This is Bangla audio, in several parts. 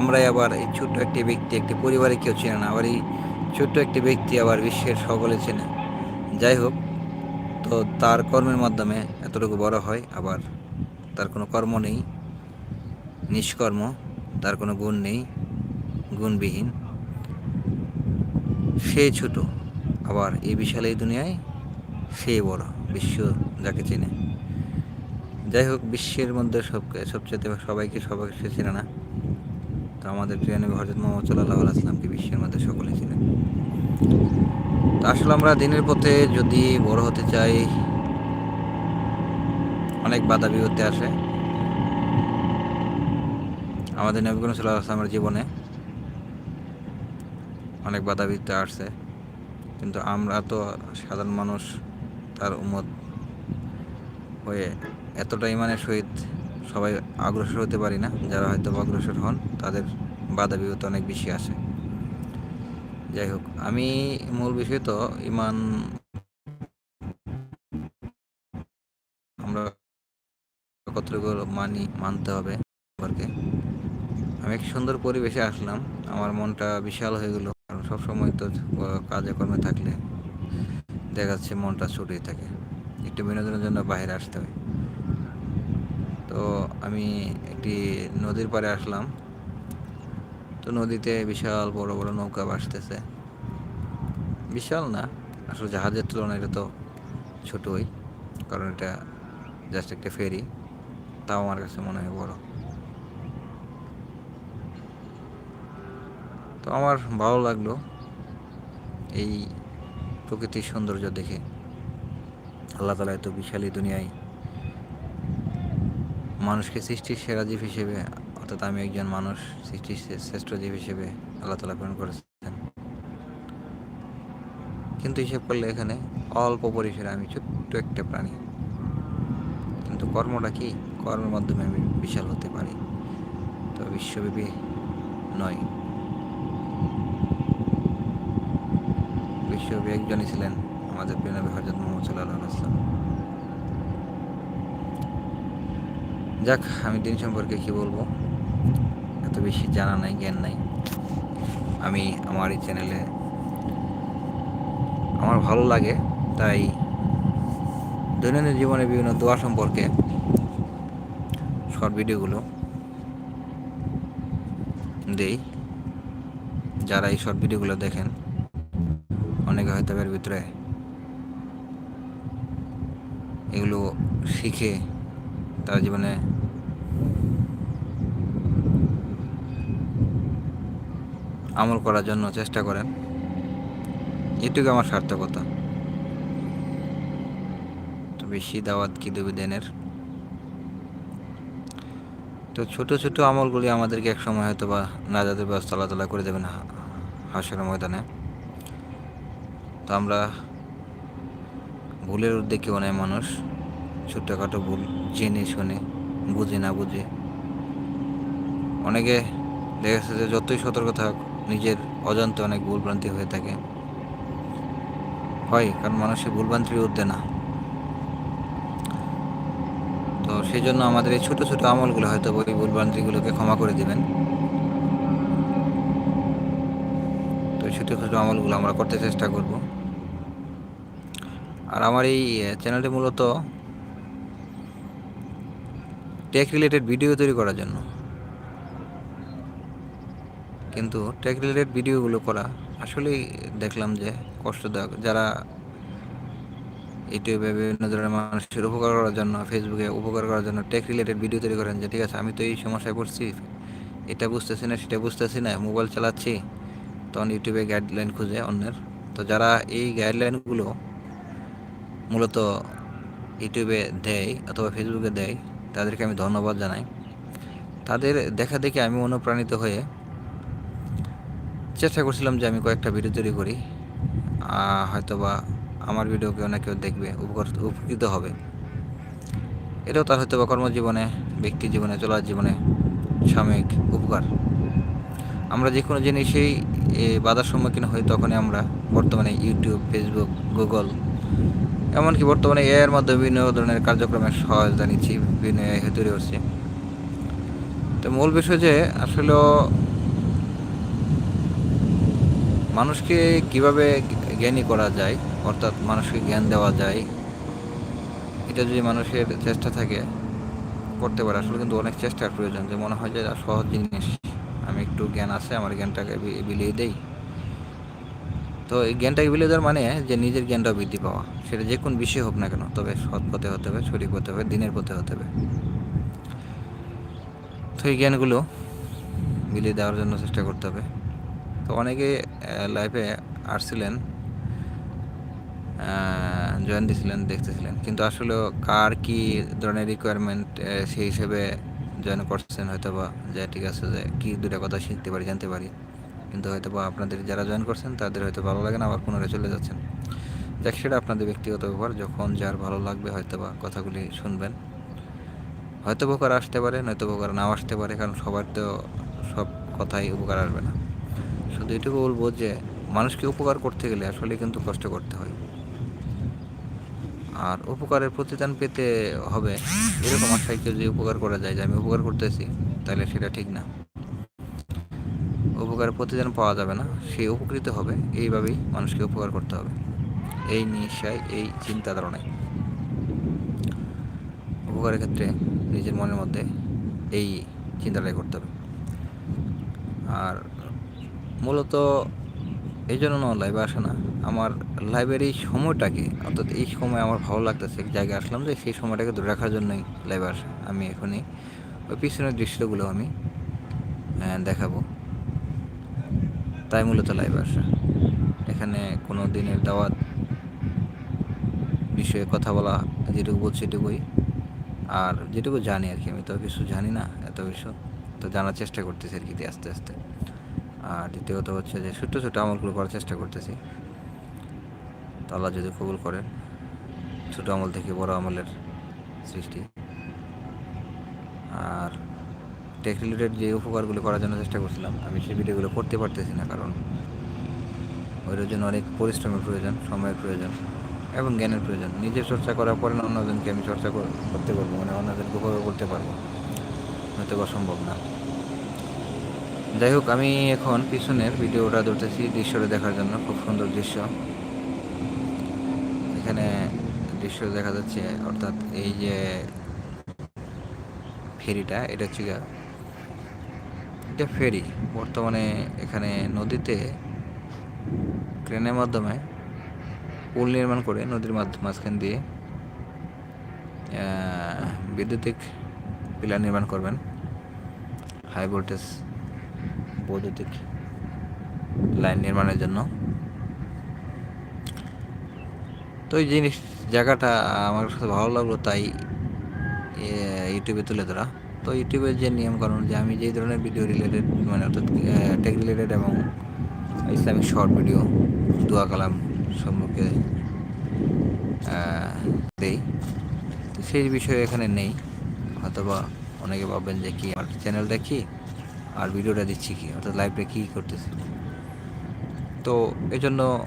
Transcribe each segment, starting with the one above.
আমরাই আবার এই ছোট্ট একটি ব্যক্তি, একটি পরিবারে কেউ চেনে না, আবার এই ছোট্ট একটি ব্যক্তি আবার বিশ্বের সকলে চেনে। যাই হোক, তো তার কর্মের মাধ্যমে এতটুকু বড় হয়, আবার তার কোনো কর্ম নেই, নিষ্কর্ম, তার কোনো গুণ নেই, গুণবিহীন। সে ছোট, আবার এই বিশাল এই দুনিয়ায় সে বড়, বিশ্ব যাকে চেনে। যাই হোক, বিশ্বের মধ্যে সব সবচেয়ে সবাইকে সবাইকে সে চেনে না। তো আমাদের প্রিয় নবী হজরত মোহাম্মদ সাল্লাহ আসলামকে বিশ্বের মধ্যে সকলে চিনেন তো আসলে আমরা দিনের পথে যদি বড় হতে চাই, অনেক বাধা বিপত্তি আসে। আমাদের নবী করিম সাল্লাহ আসলামের জীবনে অনেক বাধা বিপত্তি আসছে। কিন্তু আমরা তো সাধারণ মানুষ, তার উমত হয়ে এতটা ইমানের সহিত সবাই অগ্রসর হতে পারি না। যারা হয়তো অগ্রসর হন, তাদের বাধা বিপত্তি অনেক বেশি আসে যাই হোক, আমি মূল বিষয় তো ইমান আমরা কতটুকু মানি, মানতে হবে সম্পর্কে। আমি এক সুন্দর পরিবেশে আসলাম। আমার মনটা বিশাল হয়ে গেল। কারণ সবসময় তো কাজে কর্মে থাকলে দেখা যাচ্ছে মনটা ছুটেই থাকে। একটু বিনোদনের জন্য বাইরে আসতে হয়। তো আমি একটি নদীর পাড়ে আসলাম। তো নদীতে বিশাল বড় বড় নৌকা ভাসতেছে। বিশাল না, আসলে জাহাজের তুলনায় এটা তো ছোটই, কারণ এটা জাস্ট একটা ফেরি, তাও আমার কাছে মনে হয় বড়। তো আমার ভালো লাগল এই প্রকৃতির সৌন্দর্য দেখে। আল্লাহ তালা এত বিশাল দুনিয়ায় মানুষকে সৃষ্টির সেরা জীব হিসেবে, অর্থাৎ আমি একজন মানুষ, সৃষ্টির শ্রেষ্ঠ জীব হিসেবে আল্লাহ তালা প্রেরণ করেছেন। কিন্তু হিসেব করলে এখানে অল্প পরিসরে আমি ছোট্ট একটা প্রাণী। কিন্তু কর্মটা কি? কর্মের মাধ্যমে আমি বিশাল হতে পারি। তো বিশ্বব্যাপী নয়। বিশ্বব্যাপী একজনই ছিলেন আমাদের প্রিয় নবী হজরত মোহাম্মদ সাল্লাহ আসলাম যাক, আমি দিন সম্পর্কে কি বলব? এত বেশি জানা নাই, জ্ঞান নাই। আমি আমার এই চ্যানেলে আমার ভালো লাগে, তাই দৈনন্দিন জীবনে বিভিন্ন দোয়া সম্পর্কে শর্ট ভিডিওগুলো দেই। যারা এই শর্ট ভিডিওগুলো দেখেন, অনেকে হয়তো এর ভিতরে এগুলো শিখে তার জীবনে আমল করার জন্য চেষ্টা করেন। এটুকু আমার সার্থকতা। তো বেশি দাওয়াত কি দেবে দেনের? তো ছোট ছোট আমলগুলি আমাদেরকে এক সময় হয়তো বা না নাজাদের ব্যবস্থা আল্লাহ করে দেবেন হাসের ময়দানে। তো আমরা ভুলের উদ্যোগে অনেক মানুষ। ছোট্টখাটো ভুল, জেনে শুনে, বুঝে না বুঝে। অনেকে দেখা যাচ্ছে যে যতই সতর্ক থাক নিজের অজান্তে অনেক ভুলভ্রান্তি হয়ে থাকে। হয়, কারণ মানুষের ভুলভ্রান্তির ঊর্ধ্বে না। তো সেই জন্য আমাদের এই ছোটো ছোটো আমলগুলো হয়তো ওই ভুলভ্রান্তিগুলোকে ক্ষমা করে দিবেন। তো ছোটো ছোটো আমলগুলো আমরা করতে চেষ্টা করব। আর আমার এই চ্যানেলটি মূলত টেক রিলেটেড ভিডিও তৈরি করার জন্য। কিন্তু টেক রিলেটেড ভিডিওগুলো করা আসলেই দেখলাম যে কষ্টদায়ক। যারা ইউটিউবে বিভিন্ন ধরনের মানুষের উপকার করার জন্য ফেসবুকে উপকার করার জন্য টেক রিলেটেড ভিডিও তৈরি করেন যে, ঠিক আছে, আমি তো এই সমস্যায় পড়ছি, এটা বুঝতেছি না, সেটা বুঝতেছি না মোবাইল চালাচ্ছি। তখন ইউটিউবে গাইডলাইন খুঁজে অন্যের। তো যারা এই গাইডলাইনগুলো মূলত ইউটিউবে দেয় অথবা ফেসবুকে দেয়, তাদেরকে আমি ধন্যবাদ জানাই। তাদের দেখা দেখে আমি অনুপ্রাণিত হয়ে চেষ্টা করছিলাম যে আমি কয়েকটা ভিডিও তৈরি করি। হয়তো বা আমার ভিডিও কেউ না কেউ দেখবে উপকৃত হবে। এটাও তার হয়তো বা কর্মজীবনে, ব্যক্তি জীবনে, চলার জীবনে সাময়িক উপকার। আমরা যে কোনো জিনিসেই বাধার সম্মুখীন হই তখনই আমরা বর্তমানে ইউটিউব ফেসবুক গুগল এমনকি বর্তমানে এর মাধ্যমে বিভিন্ন ধরনের কার্যক্রমের সহায়তা নিচ্ছি, বিভিন্ন এআই তৈরি করছি তো মূল বিষয় যে আসলে মানুষকে কীভাবে জ্ঞানী করা যায়, অর্থাৎ মানুষকে জ্ঞান দেওয়া যায়, এটা যদি মানুষের চেষ্টা থাকে, করতে পারে। আসলে কিন্তু অনেক চেষ্টার প্রয়োজন। যে মনে হয় যে সহজ জিনিস, আমি একটু জ্ঞান আছে, আমার জ্ঞানটাকে বিলিয়ে দেই। তো এই জ্ঞানটাকে বিলিয়ে দেওয়ার মানে যে নিজের জ্ঞানটাও বৃদ্ধি পাওয়া। সেটা যে কোন বিষয় হোক না কেন, তবে সৎ পথে হতে হবে, সঠিক পথে হবে, দিনের পথে হতে হবে। তো এই জ্ঞানগুলো বিলিয়ে দেওয়ার জন্য চেষ্টা করতে হবে। তো অনেকে লাইফে আসছিলেন জয়েন দিয়েছিলেন দেখতেছিলেন। কিন্তু আসলে কার কি ধরনের রিকোয়ারমেন্ট সেই হিসেবে জয়েন করছেন হয়তো বা যে ঠিক আছে যে কী দুটা কথা শিখতে পারি, জানতে পারি। কিন্তু হয়তো বা আপনাদের যারা জয়েন করছেন, তাদের হয়তো ভালো লাগে না, আবার পুনরায় চলে যাচ্ছেন। দেখ সেটা আপনাদের ব্যক্তিগত ব্যাপার। যখন যার ভালো লাগবে হয়তো বা কথাগুলি শুনবেন। হয়তো উপকার আসতে পারে নয়তো উপকার নাও আসতে পারে, কারণ সবার তো সব কথাই উপকার আসবে না। শুধু এটুকু বলব যে, মানুষকে উপকার করতে গেলে আসলে কিন্তু কষ্ট করতে হয়। আর উপকারের প্রতিদান পেতে হবে, এরকম আশায় কেউ যদি উপকার করা যায় যে, আমি উপকার করতেছি তাহলে সেটা ঠিক না। উপকারের প্রতিদান পাওয়া যাবে না, সে উপকৃত হবে, এইভাবেই মানুষকে উপকার করতে হবে। এই নিশ্চয় এই চিন্তা ধারণায় উপকারের ক্ষেত্রে নিজের মনের মধ্যে এই চিন্তাটাই করতে হবে। আর মূলত এই জন্য লাইভে আসে না। আমার লাইভের এই সময়টাকে, অর্থাৎ এই সময় আমার ভালো লাগতেছে, এক জায়গায় আসলাম যে সেই সময়টাকে ধরে রাখার জন্যই লাইভে আসা। আমি এখনই ওই পিছনের দৃশ্যগুলো আমি দেখাবো। তাই মূলত লাইভে আসা। এখানে কোনো দিনের দাওয়াত বিষয়ে কথা বলা, যেটুকু বলছি এটুকুই। আর যেটুকু জানি আর কি, আমি তো কিছু জানি না, এত কিছু। তো জানার চেষ্টা করতেছি আর কি আস্তে আস্তে। আর দ্বিতীয়ত হচ্ছে যে ছোট্ট ছোটো আমলগুলো করার চেষ্টা করতেছি। তো আল্লাহ যদি কবুল করেন, ছোটো আমল থেকে বড় আমলের সৃষ্টি। আর টেক রিলেটেড যে উপকারগুলো করার জন্য চেষ্টা করছিলাম, আমি সেই ভিডিওগুলো করতে পারতেছি না কারণ ওইটার জন্য অনেক পরিশ্রমের প্রয়োজন, সময়ের প্রয়োজন এবং জ্ঞানের প্রয়োজন। নিজে চর্চা করার পরে অন্যজনকে আমি চর্চা করতে পারব মানে অন্যজনকে উপকার করতে পারব। হয়তো অসম্ভব না। যাই হোক, আমি এখন পিছনের ভিডিওটা ধরতেছি দৃশ্যটা দেখার জন্য, খুব সুন্দর দৃশ্য। এখানে দৃশ্য দেখা যাচ্ছে, অর্থাৎ এই যে ফেরিটা, এটা হচ্ছে এটা ফেরি। বর্তমানে এখানে নদীতে ক্রেনের মাধ্যমে পুল নির্মাণ করে নদীর মাঝখান দিয়ে বিদ্যুতিক পিলার নির্মাণ করবেন। হাই ভোল্টেজ বৈদ্যুতিক লাইন নির্মাণের জন্য। তো এই জিনিস, জায়গাটা আমার সাথে ভালো লাগল, তাই ইউটিউবে তুলে ধরা। তো ইউটিউবের যে নিয়মকানুন, যে আমি যেই ধরনের ভিডিও রিলেটেড মানে অর্থাৎ টেক রিলেটেড এবং ইসলামিক শর্ট ভিডিও দোয়া কালাম সম্পর্কে দেই। তো সেই বিষয়ে এখানে নেই। অথবা অনেকে ভাববেন যে কি, আমার চ্যানেলটা কি? আর ভিডিওটা দিচ্ছি কি? অর্থাৎ লাইভটা কী করতেছি? তো এই জন্য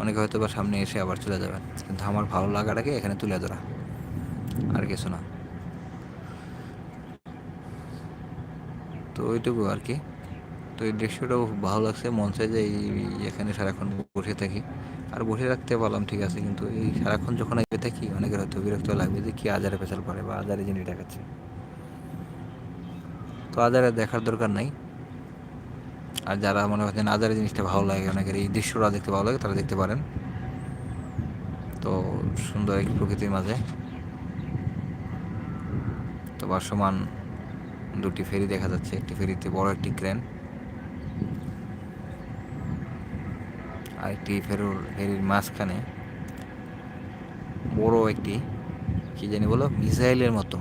অনেকে হয়তো বা সামনে এসে আবার চলে যাবেন। কিন্তু আমার ভালো লাগাটাকে এখানে তুলে ধরা। আর কিছু না। তো ওইটুকু আর কি। তো এই দৃশ্যটাও ভালো লাগছে। মন চাই যে এই এখানে সারাক্ষণ বসে থাকি। আর বসে রাখতে পারলাম, ঠিক আছে। কিন্তু এই সারাক্ষণ যখন এসে থাকি, অনেকের হয়তো বিরক্ত লাগবে যে কি আজারে পেছাল পড়ে বা আজারে জিনিস দেখাচ্ছে তো আজারে দেখার দরকার নাই। আর যারা মনে করছেন আজারে জিনিসটা ভালো লাগে, অনেকের এই দৃশ্যটা দেখতে ভালো লাগে, তারা দেখতে পারেন। তো সুন্দর এক প্রকৃতির মাঝে। তো ভাসমান দুটি ফেরি দেখা যাচ্ছে। একটি ফেরিতে বড় একটি ক্রেন। আর একটি ফেরুর, ফেরির মাঝখানে বড় একটি, কি জানি বলো, মিসাইলের মতো।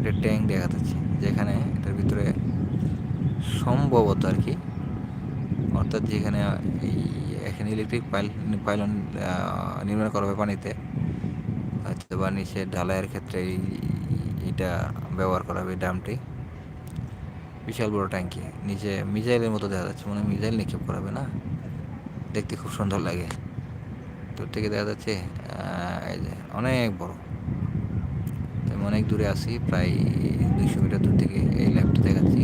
একটা ট্যাঙ্ক দেখা যাচ্ছে যেখানে এটার ভিতরে সম্ভবত আর কি, অর্থাৎ যেখানে এই এখানে ইলেকট্রিক পাইল পাইলন নির্মাণ করা হবে পানিতে, হয়তো বা নিচে ঢালাইয়ের ক্ষেত্রে এটা ব্যবহার করা হবে ড্রামটি বিশাল বড় ট্যাঙ্কি, নিচে মিজাইলের মতো দেখা যাচ্ছে মানে মিজাইল নিক্ষেপ করাবে না? দেখতে খুব সুন্দর লাগে। দূর থেকে দেখা যাচ্ছে এই যে অনেক বড়। আমি অনেক দূরে আছি, প্রায় দুইশো মিটার দূর থেকে এই ল্যাবটি দেখাচ্ছি।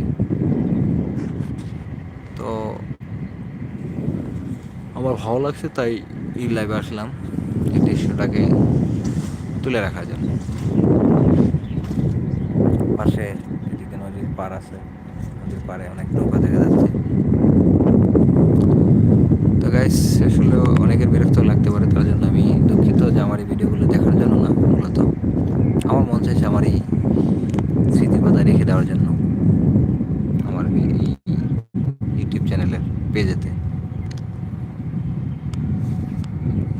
তো আমার ভালো লাগছে, তাই এই লাইভে আসলাম। এই দৃশ্যটাকে তুলে রাখার জন্য। পাশে এদিকে নদীর পার আছে। নদীর পাড়ে অনেক নৌকা দেখা যাচ্ছে। তো গাইস আসলে অনেকের বিরক্ত লাগতে পারে, তার জন্য আমি দুঃখিত যে আমার এই ভিডিওগুলো দেখার জন্য আমার মন চাইছে আমার এই স্মৃতি পাতা রেখে দেওয়ার জন্য আমার এই ইউটিউব চ্যানেলের পেজেতে।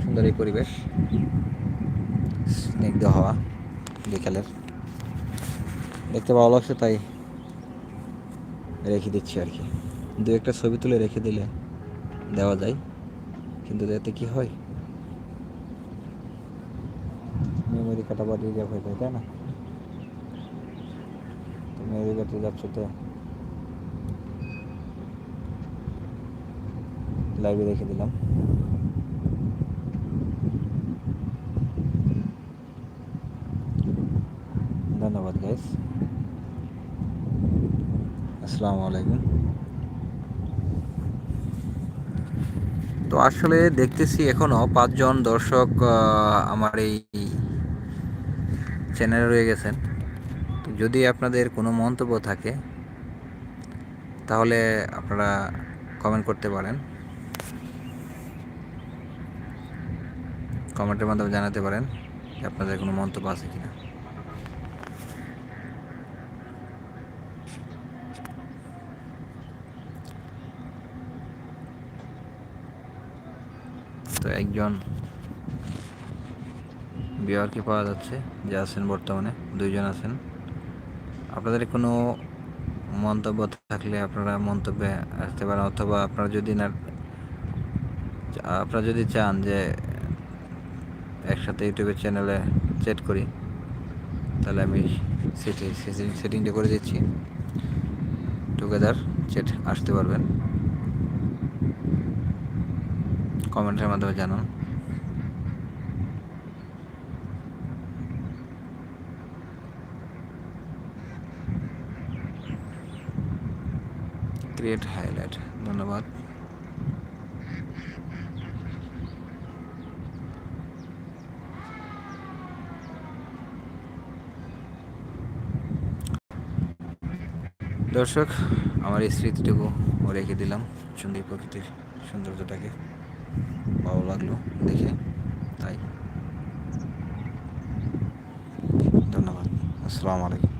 সুন্দর এই পরিবেশ, স্নিগ্ধ হওয়া বিকালের। দেখতে ভালো লাগছে, তাই রেখে দিচ্ছি আর কি। দু একটা ছবি তুলে রেখে দিলে দেওয়া যায়, কিন্তু এতে কি হয়? কাটা বা রিজার্ভ হয়ে যায় তাই না? মেমোরি কাটতে যাচ্ছ তো। লাইভে রেখে দিলাম। ধন্যবাদ গাইস আসসালামু আলাইকুম। তো আসলে দেখতেছি এখনও পাঁচজন দর্শক আমার এই চ্যানেলে রয়ে গেছেন। যদি আপনাদের কোনো মন্তব্য থাকে, তাহলে আপনারা কমেন্ট করতে পারেন। কমেন্টের মাধ্যমে জানাতে পারেন আপনাদের কোনো মন্তব্য আছে কিনা। তো একজন বিহারকে পাওয়া যাচ্ছে? যে আছেন বর্তমানে, দুইজন আছেন। আপনাদের কোনো মন্তব্য থাকলে আপনারা মন্তব্যে আসতে পারেন, অথবা আপনারা যদি না, আপনারা যদি চান যে একসাথে ইউটিউবের চ্যানেলে চেট করি, তাহলে আমি সেটিং সেটিংটা করে দিচ্ছি। টুগেদার চেট আসতে পারবেন। কমেন্টের মাধ্যমে জানান। ক্রিয়েট হাইলাইট, ধন্যবাদ। দর্শক, আমার এই স্মৃতিটুকু রেখে দিলাম সুন্দর প্রকৃতির সৌন্দর্যটাকে। ভালো লাগল দেখে, তাই। ধন্যবাদ। আসসালামু আলাইকুম।